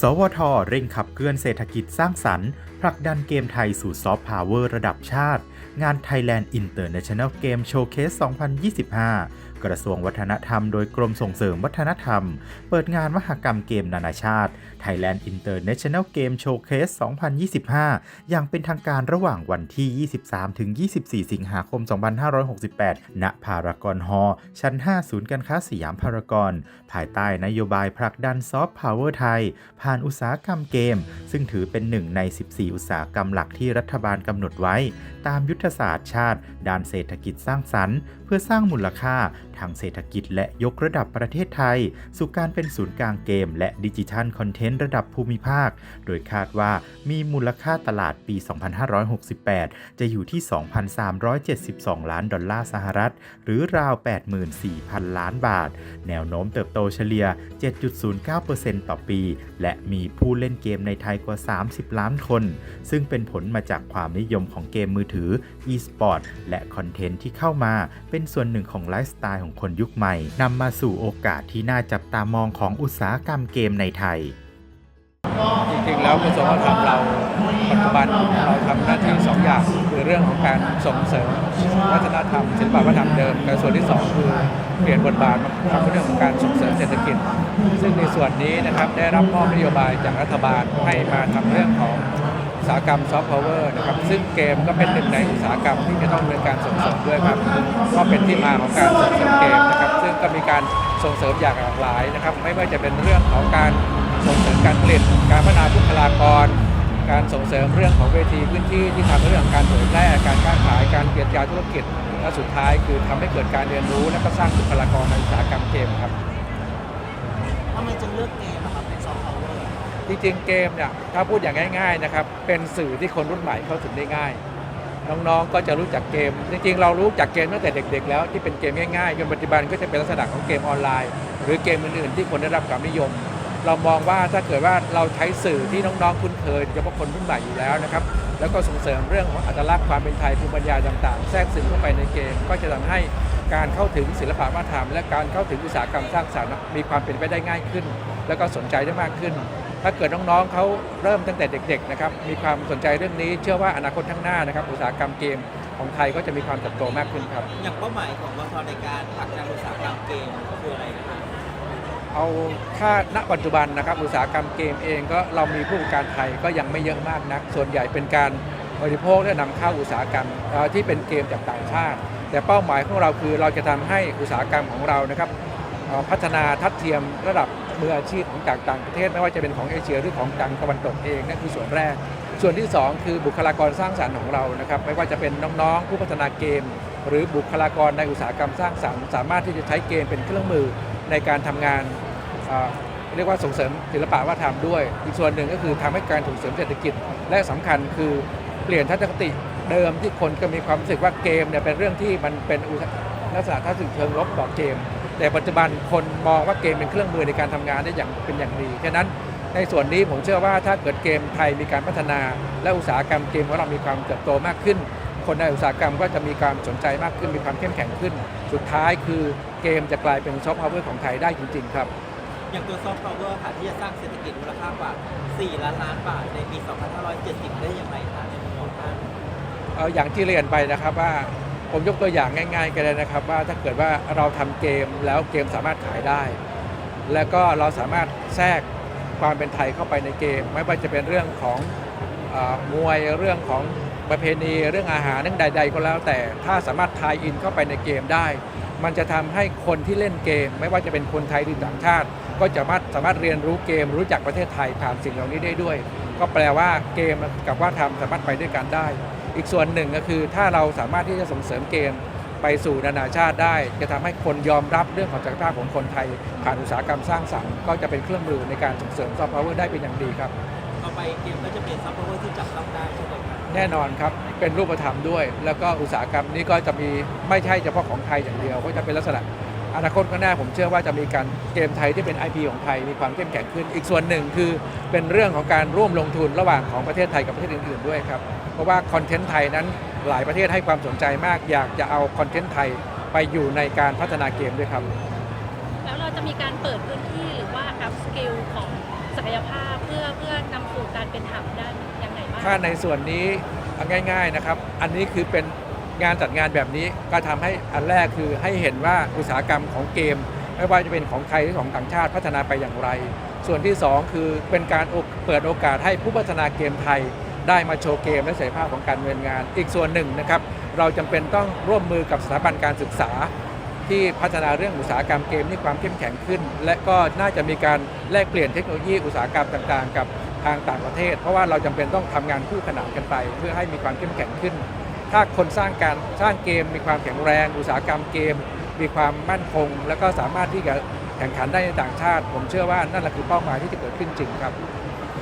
สวทเร่งขับเคลื่อนเศรษฐกิจสร้างสรรค์ผลักดันเกมไทยสู่ซอฟต์พาวเวอร์ระดับชาติ งาน Thailand International Game Showcase 2025 กระทรวงวัฒนธรรมโดยกรมส่งเสริมวัฒนธรรม เปิดงานมหกรรมเกมนานาชาติ Thailand International Game Showcase 2025 อย่างเป็นทางการระหว่างวันที่ 23-24 สิงหาคม 2568 ณ พารากอนฮอล์ชั้น 5 ศูนย์การค้าสยามพารากอน ภายใต้นโยบายผลักดันซอฟต์พาวเวอร์ไทย ผ่านอุตสาหกรรมเกม ซึ่งถือเป็นหนึ่งใน 14 อุตสาหกรรมหลักที่รัฐบาลกำหนดไว้ ตามยุทธศาสตร์ชาติ ด้านเศรษฐกิจสร้างสรรค์ เพื่อสร้างมูลค่า ทางเศรษฐกิจและยกระดับประเทศไทย สู่การเป็นศูนย์กลางเกม และดิจิทัลคอนเทนต์ระดับภูมิภาค โดยคาดว่ามีมูลค่าตลาดปี 2568 จะอยู่ที่ 2,372 ล้านดอลลาร์สหรัฐ หรือราว 84,000 ล้านบาท แนวโน้มเติบโตเฉลี่ย 7.09%ต่อปี และมีผู้เล่นเกมในไทยกว่า 30 ล้านคน ซึ่งเป็นผลมาจากความนิยมของเกมมือถือ e-sport และคอนเทนต์ที่เข้ามาเป็นส่วนหนึ่งของไลฟ์สไตล์ของคนยุคใหม่นำมาสู่โอกาสที่น่าจับตามองของอุตสาหกรรมเกมในไทย จริงๆแล้วกระทรวงวัฒนธรรมเราปัจจุบันเราทำหน้าที่สองอย่างคือเรื่องของการส่งเสริมวัฒนธรรมศิลปวัฒนธรรมเดิมแต่ส่วนที่สองคือเปลี่ยนบทบาทมาทำเรื่องของการส่งเสริมเศรษฐกิจ ซึ่งในส่วนนี้นะครับได้รับมอบนโยบายจากรัฐบาลให้มาทำเรื่องของ อุตสาหกรรมซอฟต์พาวเวอร์นะครับซึ่งเกมก็เป็นหนึ่งในอุตสาหกรรมที่จะต้องดำเนินการส่งเสริมด้วยครับก็เป็นที่มาของการส่งเสริมเกมนะครับซึ่งก็มีการส่งเสริมอย่างหลากหลายนะครับไม่ว่าจะเป็นเรื่องของการส่งเสริมการผลิตการพัฒนาบุคลากร การส่งเสริมเรื่องของเวทีพื้นที่ที่ทำเรื่องของการเผยแพร่การค้าขายการเปลี่ยนยาธุรกิจและสุดท้ายคือทำให้เกิดการเรียนรู้และก็สร้างบุคลากรในอุตสาหกรรมเกมครับทำไมจึงเลือกเกม จริงๆเกมเนี่ยถ้าพูดอย่างง่าย ๆนะครับ เป็นสื่อที่คนรุ่นใหม่เข้าถึงได้ง่าย น้องๆก็จะรู้จักเกม จริงๆ เรารู้จักเกมตั้งแต่เด็ก ๆ แล้วที่เป็นเกมง่ายๆจนปัจจุบันก็จะเป็นลักษณะของเกมออนไลน์ หรือเกมอื่นๆ ที่คนได้รับความนิยม เรามองว่าถ้าเกิดว่าเราใช้สื่อที่น้องๆคุ้นเคยเฉพาะคนรุ่นใหม่อยู่แล้วนะครับแล้วก็ส่งเสริมเรื่องของอัตลักษณ์ความเป็นไทยภูมิปัญญาต่างๆ แทรกซึมเข้าไปในเกม ก็จะทำให้การเข้าถึงศิลปะวัฒนธรรม และการเข้าถึงอุตสาหกรรมสร้างสรรค์มีความเป็นไปได้ง่ายขึ้น แล้วก็สนใจได้มากขึ้น ถ้าเกิดน้องๆเขาเริ่มตั้งแต่เด็กๆนะครับมีความสนใจเรื่องนี้ เชื่อว่าอนาคตข้างหน้านะครับอุตสาหกรรมเกมของไทยก็จะมีความเติบโตมากขึ้นครับ อย่างเป้าหมายของวทในการผลักดันอุตสาหกรรมเกมคืออะไรนะครับเอาถ้าณปัจจุบันนะครับอุตสาหกรรมเกมเองก็เรามีผู้ประกอบการไทยก็ยังไม่เยอะมากนัก ส่วนใหญ่เป็นการบริโภคและนำเข้าอุตสาหกรรมเอ่อที่เป็นเกมจากต่างชาติ แต่เป้าหมายของเราคือเราจะทำให้อุตสาหกรรมของเรานะครับเอ่อพัฒนาทัดเทียมระดับ มืออาชีพของจากต่างประเทศ ไม่ว่าจะเป็นของเอเชียหรือของทางตะวันตกเองนั่นคือส่วนแรก ส่วนที่สองคือบุคลากรสร้างสรรค์ของเรานะครับไม่ว่าจะเป็นน้องๆ ผู้พัฒนาเกม หรือบุคลากรในอุตสาหกรรมสร้างสรรค์สามารถที่จะใช้เกมเป็นเครื่องมือในการทำงานเรียกว่าส่งเสริมศิลปะวัฒนธรรมด้วย อีกส่วนหนึ่งก็คือทำให้การส่งเสริมเศรษฐกิจ และสำคัญคือเปลี่ยนทัศนคติเดิมที่คนก็มีความรู้สึกว่าเกมเนี่ยเป็นเรื่องที่มันเป็นลักษณะทัศนคติเชิงลบต่อเกม แต่ปัจจุบันคนมองว่าเกมเป็นเครื่องมือในการทำงานได้อย่างเป็นอย่างดีฉะนั้นในส่วนนี้ผมเชื่อว่าถ้าเกิดเกมไทยมีการพัฒนา และอุตสาหกรรมเกมของเรามีความเติบโตมากขึ้น คนในอุตสาหกรรมก็จะมีความสนใจมากขึ้นมีความเข้มแข็งขึ้น สุดท้ายคือเกมจะกลายเป็นซอฟต์พาวเวอร์ของไทยได้จริง ๆ ครับอย่างตัวซอฟต์พาวเวอร์ค่ะที่จะสร้างเศรษฐกิจมูลค่ากว่า 4 ล้านล้านบาทในปี 2570 ได้อย่างไรคะในมุมมองท่านเอ่ออย่างที่เรียนไปนะครับว่า ผมยกตัวอย่างง่ายๆกันเลยนะครับ ว่าถ้าเกิดว่าเราทำเกมแล้วเกมสามารถขายได้ แล้วก็เราสามารถแทรกความเป็นไทยเข้าไปในเกม ไม่ว่าจะเป็นเรื่องของอมวยเรื่องของประเพณีเรื่องอาหารเรื่องใด ๆ ก็แล้ว แต่ถ้าสามารถทายอินเข้าไปในเกมได้ มันจะทำให้คนที่เล่นเกม ไม่ว่าจะเป็นคนไทยหรือต่างชาติ ก็จะสามารถสามารถเรียนรู้เกมรู้จักประเทศไทยผ่านสิ่งเหล่านี้ได้ด้วย ก็แปลว่าเกมกับว่าทำสามารถไปด้วยกันได้ อีกส่วนหนึ่งก็คือถ้าเราสามารถที่จะส่งเสริมเกมไปสู่นานาชาติได้ จะทำให้คนยอมรับเรื่องของศักยภาพของคนไทย ผ่านอุตสาหกรรมสร้างสรรค์ก็จะเป็นเครื่องมือในการส่งเสริมซอฟต์พาวเวอร์ได้เป็นอย่างดีครับต่อไปเกมก็จะเป็นซอฟต์พาวเวอร์ที่จับต้องได้ใช่ไหมครับแน่นอนครับเป็นรูปธรรมด้วย แล้วก็อุตสาหกรรมนี้ก็จะมีไม่ใช่เฉพาะของไทยอย่างเดียวก็จะเป็นลักษณะอนาคตข้างหน้าผมเชื่อว่าจะมีการเกมไทยที่เป็น IP ของไทยมีความเข้มแข็งขึ้น อีกส่วนหนึ่งคือเป็นเรื่องของการร่วมลงทุนระหว่างของประเทศไทยกับประเทศอื่นๆด้วยครับเพ ราะว่าคอนเทนต์ไทยนั้นหลายประเทศให้ความสนใจมาก อยากจะเอาคอนเทนต์ไทยไปอยู่ในการพัฒนาเกมด้วยครับ แล้วเราจะมีการเปิดพื้นที่หรือว่าอัพสกิลของศักยภาพเพื่อเพื่อนำสู่การเป็นหับได้ยังไงบ้างถ้าในส่วนนี้เอาง่าย ๆนะครับ อันนี้คือเป็นงานจัดงานแบบนี้ก็ทำให้อันแรกคือให้เห็นว่าอุตสาหกรรมของเกม ไม่ว่าจะเป็นของไทยหรือของต่างชาติพัฒนาไปอย่างไร ส่วนที่ 2 คือเป็นการโอเปิดโอกาสให้ผู้พัฒนาเกมไทย ได้มาโชว์เกมและศักยภาพของการเนินงาน อีกส่วนหนึ่งนะครับ เราจำเป็นต้องร่วมมือกับสถาบันการศึกษา ที่พัฒนาเรื่องอุตสาหกรรมเกมให้ความเข้มแข็งขึ้น และก็น่าจะมีการแลกเปลี่ยนเทคโนโลยีอุตสาหกรรมต่างๆ กับทางต่างประเทศ เพราะว่าเราจำเป็นต้องทำงานคู่ขนานกันไป เพื่อให้มีความเข้มแข็งขึ้น ถ้าคนสร้างการสร้างเกม มีความแข็งแรง อุตสาหกรรมเกม มีความมั่นคง แล้วก็สามารถที่จะแข่งขันได้ในต่างชาติ ผมเชื่อว่านั่นแหละคือเป้าหมายที่จะเกิดขึ้นจริงครับ